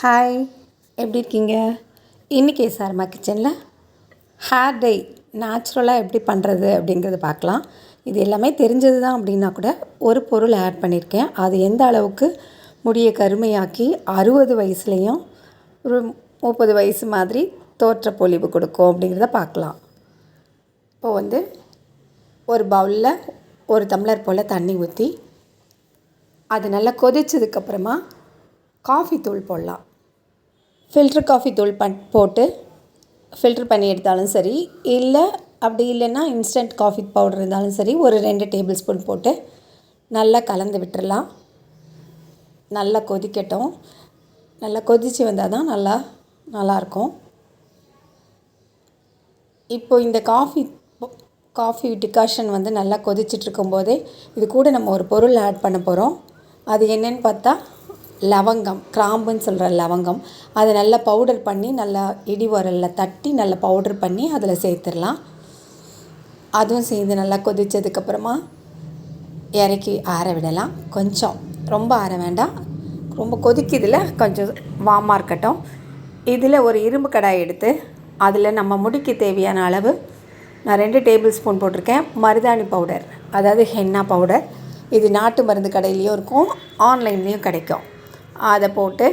Hi எப்படி இருக்கீங்க? இன்றைக்கி சார்மா கிச்சனில் ஹேர் டை நேச்சுரலாக எப்படி பண்ணுறது அப்படிங்கிறத பார்க்கலாம். இது எல்லாமே தெரிஞ்சது தான் அப்படின்னா கூட ஒரு பொருள் ஆட் பண்ணியிருக்கேன் அது எந்த அளவுக்கு முடியை கருமையாக்கி அறுபது வயசுலேயும் ஒரு முப்பது வயசு மாதிரி தோற்ற பொலிவு கொடுக்கும் அப்படிங்கிறத பார்க்கலாம். இப்போ வந்து ஒரு பவுலில் ஒரு டம்ளர் போல் தண்ணி ஊற்றி அது நல்லா கொதிச்சதுக்கப்புறமா காஃபி தூள் போடலாம். ஃபில்ட்ரு காஃபி தூள் பண் போட்டு ஃபில்ட்ரு பண்ணி எடுத்தாலும் சரி இல்லை அப்படி இல்லைன்னா இன்ஸ்டன்ட் காஃபி பவுடர் இருந்தாலும் சரி ஒரு ரெண்டு டேபிள் ஸ்பூன் போட்டு நல்லா கலந்து விட்டுடலாம் நல்லா கொதிக்கட்டும். நல்லா கொதித்து வந்தால் தான் நல்லா நல்லாயிருக்கும் இப்போது இந்த காஃபி காஃபி டிகாஷன் வந்து நல்லா கொதிச்சிட்ருக்கும் போதே இது கூட நம்ம ஒரு பொருள் ஆட் பண்ண போகிறோம் அது என்னென்னு பார்த்தா லவங்கம் கிராம்புன்னு சொல்கிற லவங்கம். அதை நல்லா பவுடர் பண்ணி நல்லா இடி உரலில் தட்டி நல்லா பவுடர் பண்ணி அதில் சேர்த்துடலாம். அதுவும் சேர்ந்து நல்லா கொதித்ததுக்கப்புறமா இறக்கி ஆற விடலாம். கொஞ்சம். ரொம்ப ஆற வேண்டாம். ரொம்ப கொதிக்குதில் கொஞ்சம் வாமாக இருக்கட்டும். இதில் ஒரு இரும்பு கடாய் எடுத்து அதில் நம்ம முடிக்கு தேவையான அளவு நான் ரெண்டு டேபிள் ஸ்பூன் போட்டிருக்கேன். மருதாணி பவுடர் அதாவது ஹென்னா பவுடர் இது நாட்டு மருந்து கடையிலையும் இருக்கும் ஆன்லைன்லேயும் கிடைக்கும். அதை போட்டு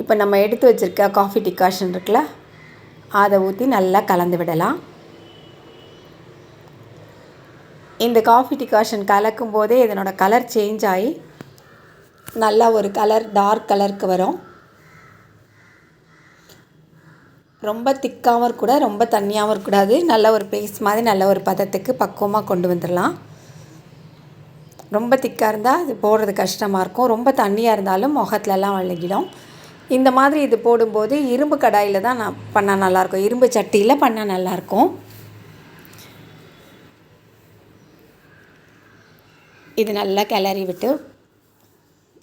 இப்போ நம்ம எடுத்து வச்சுருக்க காஃபி டிகாஷன் இருக்குல்ல அதை ஊற்றி நல்லா கலந்து விடலாம். இந்த காஃபி டிகாஷன் கலக்கும் போதே இதனோட கலர் சேஞ்ச் ஆகி நல்லா ஒரு கலர் டார்க் கலருக்கு வரும். ரொம்ப திக்காகவும் கூட ரொம்ப தண்ணியாகவும் இருக்கக்கூடாது. நல்ல ஒரு பேஸ்ட் மாதிரி நல்ல ஒரு பதத்துக்கு பக்குவமாக கொண்டு வந்துடலாம். ரொம்ப திக்காக இருந்தால் அது போடுறது கஷ்டமாக இருக்கும். ரொம்ப தண்ணியாக இருந்தாலும் முகத்துலலாம் வழங்கிடும் இந்த மாதிரி இது போடும்போது இரும்பு கடாயில் தான் நான் பண்ணால் நல்லாயிருக்கும் இரும்பு சட்டியில் பண்ணால் நல்லாயிருக்கும் இது நல்லா கிளறி விட்டு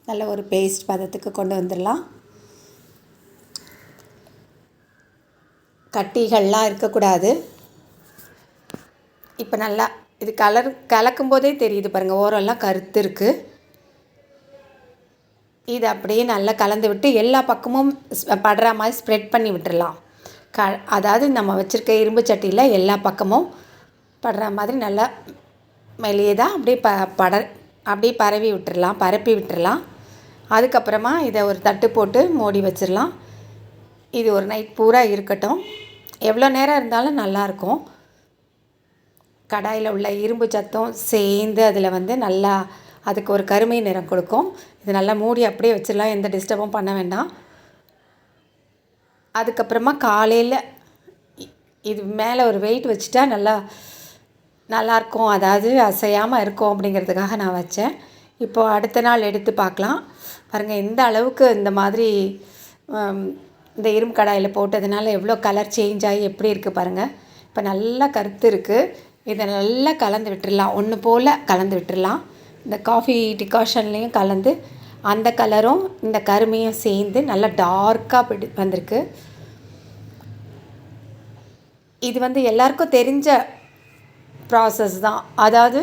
நல்ல ஒரு பேஸ்ட் பதத்துக்கு கொண்டு வந்துடலாம். கட்டிகள்லாம் இருக்கக்கூடாது. இப்போ நல்லா இது கலர் கலக்கும் போதே தெரியுது பாருங்கள் ஓரெல்லாம் கருத்து இருக்குது இது அப்படியே நல்லா கலந்து விட்டு எல்லா பக்கமும் படுற மாதிரி ஸ்ப்ரெட் பண்ணி விட்டுடலாம் க அதாவது நம்ம வச்சுருக்க இரும்பு சட்டியில் எல்லா பக்கமும் படுற மாதிரி நல்லா மெலியதாக அப்படியே ப பட அப்படியே பரவி விட்டுடலாம் பரப்பி விட்டுடலாம் அதுக்கப்புறமா இதை ஒரு தட்டு போட்டு மூடி வச்சிடலாம் இது ஒரு நைட் பூரா இருக்கட்டும். எவ்வளோ நேரம் இருந்தாலும் நல்லாயிருக்கும் கடாயில் உள்ள இரும்பு சத்தம் சேர்ந்து அதில் வந்து நல்லா அதுக்கு ஒரு கருமை நிறம் கொடுக்கும். இது நல்லா மூடி அப்படியே வச்சிடலாம் எந்த டிஸ்டர்பும் பண்ண வேண்டாம். அதுக்கப்புறமா காலையில் இது மேலே ஒரு வெயிட் வச்சுட்டா நல்லா நல்லாயிருக்கும் அதாவது அசையாமல் இருக்கும் அப்படிங்கிறதுக்காக நான் வச்சேன். இப்போது அடுத்த நாள் எடுத்து பார்க்கலாம். பாருங்கள் எந்த அளவுக்கு இந்த மாதிரி இந்த இரும்பு கடாயில் போட்டதுனால எவ்வளோ கலர் சேஞ்ச் ஆகி எப்படி இருக்குது பாருங்கள் இப்போ நல்லா கருத்து இருக்குது இதை நல்லா கலந்து விட்டுடலாம் ஒன்று போல் கலந்து விட்டுடலாம் இந்த காஃபி டிகாஷன்லேயும் கலந்து அந்த கலரும் இந்த கருமையும் சேர்ந்து நல்லா டார்க்காக பிடி வந்திருக்கு. இது வந்து எல்லாருக்கும் தெரிஞ்ச ப்ராசஸ் தான். அதாவது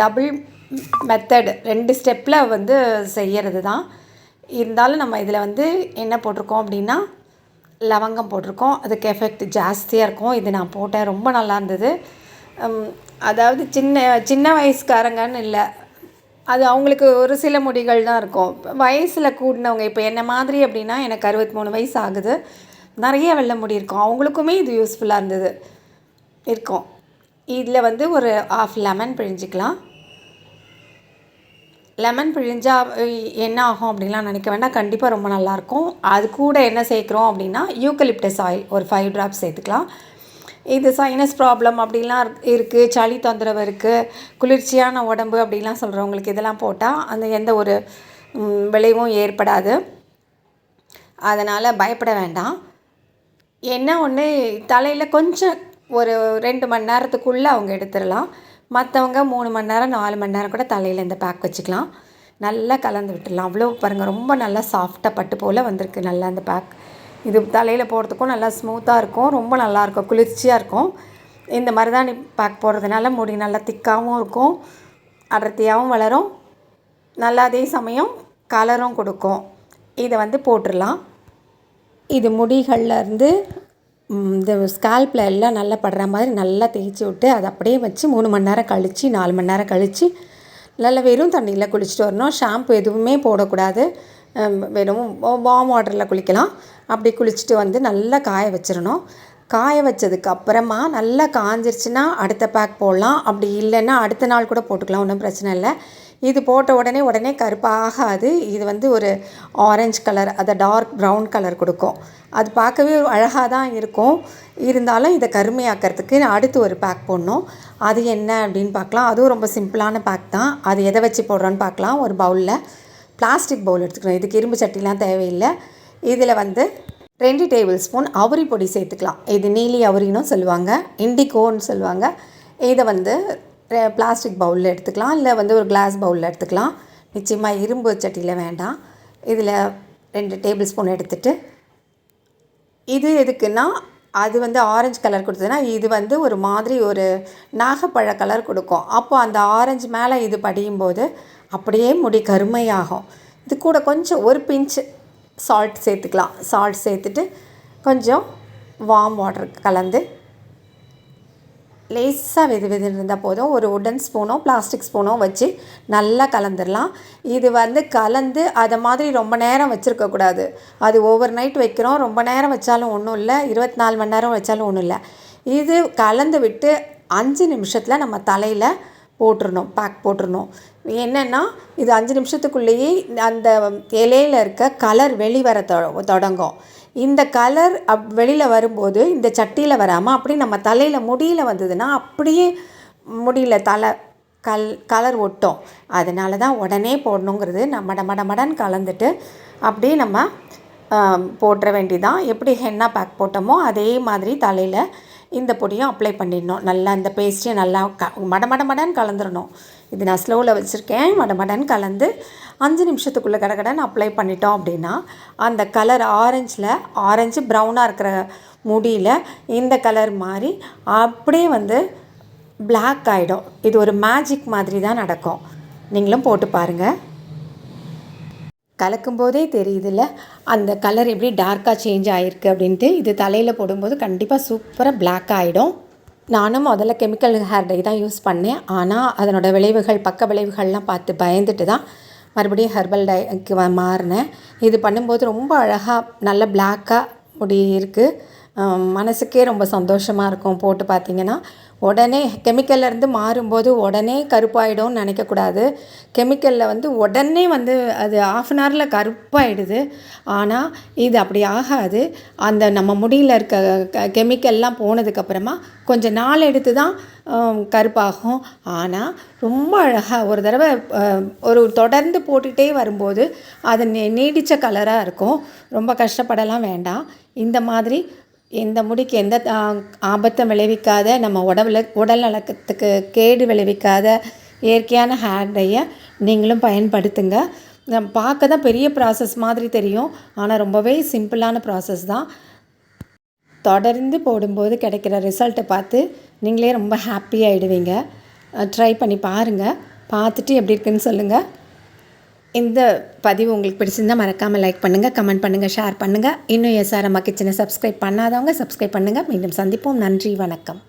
டபுள் மெத்தடு ரெண்டு ஸ்டெப்பில் வந்து செய்கிறது தான். இருந்தாலும் நம்ம இதில் வந்து என்ன போட்டிருக்கோம் அப்படின்னா லவங்கம் போட்டிருக்கோம். அதுக்கு எஃபெக்ட் ஜாஸ்தியாக இருக்கும். இது நான் போட்டேன். ரொம்ப நல்லா இருந்தது. அதாவது சின்ன சின்ன வயசுக்காரங்கன்னு இல்லை. அது அவங்களுக்கு ஒரு சில முடிகள் தான் இருக்கும். வயசில் கூடினவங்க இப்போ என்ன மாதிரி அப்படின்னா எனக்கு அறுபத்தி மூணு வயசு ஆகுது. நிறைய வெள்ள முடி இருக்கும். அவங்களுக்குமே இது யூஸ்ஃபுல்லாக இருந்தது. இருக்கும். இதில் வந்து ஒரு ஆஃப் லெமன் பிழிஞ்சிக்கலாம். லெமன் பிழிஞ்சால் என்ன ஆகும் அப்படின்லாம் நினைக்க வேண்டாம். கண்டிப்பாக ரொம்ப நல்லாயிருக்கும் அது கூட என்ன சேர்க்குறோம் அப்படின்னா யூக்கலிப்டஸ் ஆயில் ஒரு ஃபைவ் ட்ராப்ஸ் சேர்த்துக்கலாம். இது சைனஸ் ப்ராப்ளம் அப்படிலாம் இருக்குது சளி தொந்தரவு இருக்குது குளிர்ச்சியான உடம்பு அப்படிலாம் சொல்கிறவங்களுக்கு இதெல்லாம் போட்டால் அந்த எந்த ஒரு விளைவும் ஏற்படாது. அதனால் பயப்பட வேண்டாம். என்ன ஒன்று தலையில் கொஞ்சம் ஒரு ரெண்டு மணி நேரத்துக்குள்ளே அவங்க எடுத்துடலாம். மற்றவங்க மூணு மணி நேரம் நாலு மணி நேரம் கூட தலையில் இந்த பேக் வச்சுக்கலாம். நல்லா கலந்து விட்டுடலாம். அவ்வளோ பாருங்கள் ரொம்ப நல்லா சாஃப்டாக பட்டு போல் வந்திருக்கு நல்லா அந்த பேக் இது தலையில் போடுறதுக்கும் நல்லா ஸ்மூத்தாக இருக்கும். ரொம்ப நல்லாயிருக்கும் குளிர்ச்சியாக இருக்கும். இந்த மருதாணி பேக் போடுறதுனால முடி நல்லா திக்காகவும் இருக்கும். அடர்த்தியாகவும் வளரும். நல்லா அதே சமயம் கலரும் கொடுக்கும். இதை வந்து போட்டுடலாம். இது முடிகள்லேருந்து இந்த ஸ்கால்பில் எல்லாம் நல்லா படுற மாதிரி நல்லா தேய்ச்சி விட்டு அதை அப்படியே வச்சு மூணு மணி நேரம் கழித்து நாலு மணி நேரம் கழித்து நல்லா வெறும் தண்ணியில் குளிச்சுட்டு வரணும். ஷாம்பு எதுவுமே போடக்கூடாது. வெறும் வார்ம் வாட்டரில் குளிக்கலாம். அப்படி குளிச்சுட்டு வந்து நல்லா காய வச்சிடணும் காய வச்சதுக்கு அப்புறமா நல்லா காஞ்சிருச்சுன்னா அடுத்த பேக் போடலாம். அப்படி இல்லைன்னா அடுத்த நாள் கூட போட்டுக்கலாம் ஒன்றும் பிரச்சனை இல்லை. இது போட்ட உடனே உடனே கருப்பாகாது. இது வந்து ஒரு ஆரஞ்சு கலர் அதை டார்க் ப்ரௌன் கலர் கொடுக்கும். அது பார்க்கவே அழகாக தான் இருக்கும். இருந்தாலும் இதை கருமையாக்கிறதுக்கு அடுத்து ஒரு பேக் போடணும். அது என்ன அப்படின்னு பார்க்கலாம். அதுவும் ரொம்ப சிம்பிளான பேக் தான். அது எதை வச்சு போடுறோன்னு பார்க்கலாம். ஒரு பவுலில் பிளாஸ்டிக் பவுல் எடுத்துக்கணும். இதுக்கு இரும்பு சட்டிலாம் தேவையில்லை. இதில் வந்து ரெண்டு டேபிள் ஸ்பூன் அவரி பொடி சேர்த்துக்கலாம். இது நீலி அவரினும் சொல்லுவாங்க. இண்டிகோன்னு சொல்லுவாங்க. இதை வந்து பிளாஸ்டிக் பவுலில் எடுத்துக்கலாம். இல்லை வந்து ஒரு கிளாஸ் பவுலில் எடுத்துக்கலாம். நிச்சயமாக இரும்பு சட்டியில் வேண்டாம். இதில் ரெண்டு டேபிள் ஸ்பூன் எடுத்துகிட்டு இது எதுக்குன்னா அது வந்து ஆரஞ்சு கலர் கொடுத்ததுன்னா இது வந்து ஒரு மாதிரி ஒரு நாகப்பழ கலர் கொடுக்கும். அப்போ அந்த ஆரஞ்சு மேலே இது படியும் போது அப்படியே முடி கருமையாகும். இது கூட கொஞ்சம் ஒரு பிஞ்ச் சால்ட் சேர்த்துக்கலாம். சால்ட் சேர்த்துட்டு கொஞ்சம் வார்ம் வாட்டர் கலந்து லேசாக வெது வெதுன்னு இருந்தால் போதும். ஒரு உடன் ஸ்பூனோ பிளாஸ்டிக் ஸ்பூனோ வச்சு நல்லா கலந்துடலாம் இது வந்து கலந்து அதை மாதிரி ரொம்ப நேரம் வச்சுருக்கக்கூடாது அது ஓவர் நைட் வைக்கிறோம். ரொம்ப நேரம் வச்சாலும் ஒன்றும் இல்லை. இருபத்தி நாலு மணி நேரம் வச்சாலும் ஒன்றும் இல்லை. இது கலந்து விட்டு அஞ்சு நிமிஷத்தில் நம்ம தலையில் போட்டுருணும் பேக் போட்டுருணும் என்னென்னா இது அஞ்சு நிமிஷத்துக்குள்ளேயே அந்த இலையில் இருக்க கலர் வெளிவர தொ- தொடங்கும். இந்த கலர் அப் வெளியில் வரும்போது இந்த சட்டியில் வராமல் அப்படி நம்ம தலையில் முடியில் வந்ததுன்னா அப்படியே முடியல தலை கல் கலர் ஒட்டும். அதனால தான் உடனே போடணுங்கிறது நம்ம மட கலந்துட்டு அப்படியே நம்ம போட்டுற வேண்டிதான் எப்படி ஹென்னா பேக் போட்டோமோ அதே மாதிரி தலையில் இந்த பொடியும் அப்ளை பண்ணிடணும். நல்லா இந்த பேஸ்ட்டையும் நல்லா க மட மட மடன்னு கலந்துடணும் இது நான் ஸ்லோவில் வச்சுருக்கேன். மட மடன்னு கலந்து அஞ்சு நிமிஷத்துக்குள்ளே கடகடன்னு அப்ளை பண்ணிட்டோம் அப்படின்னா அந்த கலர் ஆரஞ்சில் ஆரஞ்சு ப்ரௌனாக இருக்கிற முடியில் இந்த கலர் மாதிரி அப்படியே வந்து பிளாக் ஆகிடும் இது ஒரு மேஜிக் மாதிரி தான் நடக்கும். நீங்களும் போட்டு பாருங்கள் கலக்கும்போதே தெரியுதுல்ல அந்த கலர் எப்படி டார்க்காக சேஞ்ச் ஆகிருக்கு அப்படின்ட்டு இது தலையில் போடும்போது கண்டிப்பாக சூப்பராக பிளாக் ஆகிடும் நானும் முதல்ல கெமிக்கல் ஹேர் டை தான் யூஸ் பண்ணேன். ஆனால் அதனோட விளைவுகள் பக்க விளைவுகள்லாம் பார்த்து பயந்துட்டு தான் மறுபடியும் ஹெர்பல் டைக்கு மாறினேன். இது பண்ணும்போது ரொம்ப அழகாக நல்ல பிளாக்காக முடி இருக்குது மனசுக்கே ரொம்ப சந்தோஷமாக இருக்கும். போட்டு பார்த்திங்கன்னா உடனே கெமிக்கல்லேருந்து மாறும்போது உடனே கருப்பாயிடும்னு நினைக்கக்கூடாது. கெமிக்கலில் வந்து உடனே வந்து அது ஆஃப் அன் ஹவரில் கருப்பாயிடுது. ஆனால் இது அப்படி ஆகாது. அந்த நம்ம முடியில் இருக்க க கெமிக்கல்லாம் போனதுக்கப்புறமா கொஞ்சம் நாள் எடுத்து தான் கருப்பாகும். ஆனால் ரொம்ப அழகாக ஒரு தடவை ஒரு தொடர்ந்து போட்டுகிட்டே வரும்போது அது நீ நீடித்த கலராக இருக்கும். ரொம்ப கஷ்டப்படலாம் வேண்டாம். இந்த மாதிரி இந்த முடிக்கு எந்த ஆ- ஆபத்தும் விளைவிக்காத நம்ம உடம்புல உடல் நலக்கத்துக்கு கேடு விளைவிக்காத இயற்கையான ஹேர் டையை நீங்களும் பயன்படுத்துங்க. பார்க்க தான் பெரிய ப்ராசஸ் மாதிரி தெரியும். ஆனால் ரொம்பவே சிம்பிளான ப்ராசஸ் தான். தொடர்ந்து போடும்போது கிடைக்கிற ரிசல்ட்டை பார்த்து நீங்களே ரொம்ப ஹாப்பி ஆகிடுவீங்க ட்ரை பண்ணி பாருங்கள் பார்த்துட்டு எப்படி இருக்குன்னு சொல்லுங்கள் இந்த பதிவு உங்களுக்கு பிடிச்சிருந்தா மறக்காமல் லைக் பண்ணுங்கள் கமெண்ட் பண்ணுங்கள் ஷேர் பண்ணுங்கள் இன்னும் எஸ்ஆர் கிச்சனை சப்ஸ்கிரைப் பண்ணாதவங்க சப்ஸ்கிரைப் பண்ணுங்கள் மீண்டும் சந்திப்போம். நன்றி வணக்கம்.